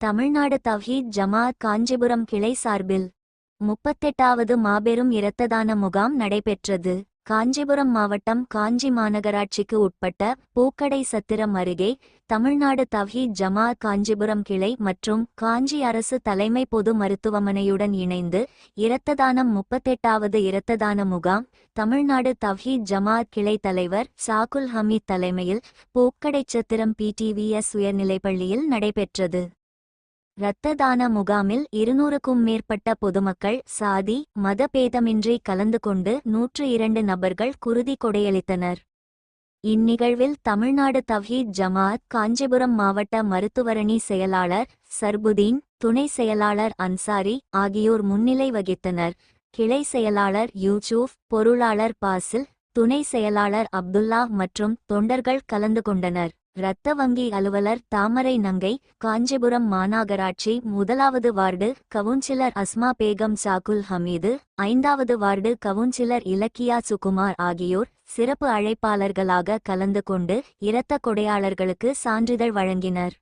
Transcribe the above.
தமிழ்நாடு தவ்ஹீத் ஜமாத் காஞ்சிபுரம் கிளை சார்பில் முப்பத்தெட்டாவது மாபெரும் இரத்ததான முகாம் நடைபெற்றது. காஞ்சிபுரம் மாவட்டம் காஞ்சி மாநகராட்சிக்கு உட்பட்ட பூக்கடை சத்திரம் அருகே தமிழ்நாடு தவ்ஹீத் ஜமாத் காஞ்சிபுரம் கிளை மற்றும் காஞ்சி அரசு தலைமை பொது மருத்துவமனையுடன் இணைந்து இரத்ததானம் முப்பத்தெட்டாவது இரத்ததான முகாம் தமிழ்நாடு தவ்ஹீத் ஜமாத் கிளை தலைவர் சாகுல் ஹமீத் தலைமையில் பூக்கடை சத்திரம் பிடிவிஎஸ் உயர்நிலைப்பள்ளியில் நடைபெற்றது. இரத்த தான முகாமில் இருநூறுக்கும் மேற்பட்ட பொதுமக்கள் சாதி மதபேதமின்றி கலந்து கொண்டு நூற்று இரண்டு நபர்கள் குருதி கொடையளித்தனர். இந்நிகழ்வில் தமிழ்நாடு தவ்ஹீத் ஜமாத் காஞ்சிபுரம் மாவட்ட மருத்துவரணி செயலாளர் சர்புதீன் துணை செயலாளர் அன்சாரி ஆகியோர் முன்னிலை வகித்தனர். கிளை செயலாளர் யூசூப் பொருளாளர் பாசில் துணை செயலாளர் அப்துல்லா மற்றும் தொண்டர்கள் கலந்து கொண்டனர். இரத்த வங்கி அலுவலர் தாமரை நங்கை காஞ்சிபுரம் மாநகராட்சி முதலாவது வார்டு கவுன்சிலர் அஸ்மா பேகம் சாகுல் ஹமீது ஐந்தாவது வார்டு கவுன்சிலர் இலக்கியா சுகுமார் ஆகியோர் சிறப்பு அழைப்பாளர்களாக கலந்து கொண்டு இரத்த கொடையாளர்களுக்கு சான்றிதழ் வழங்கினர்.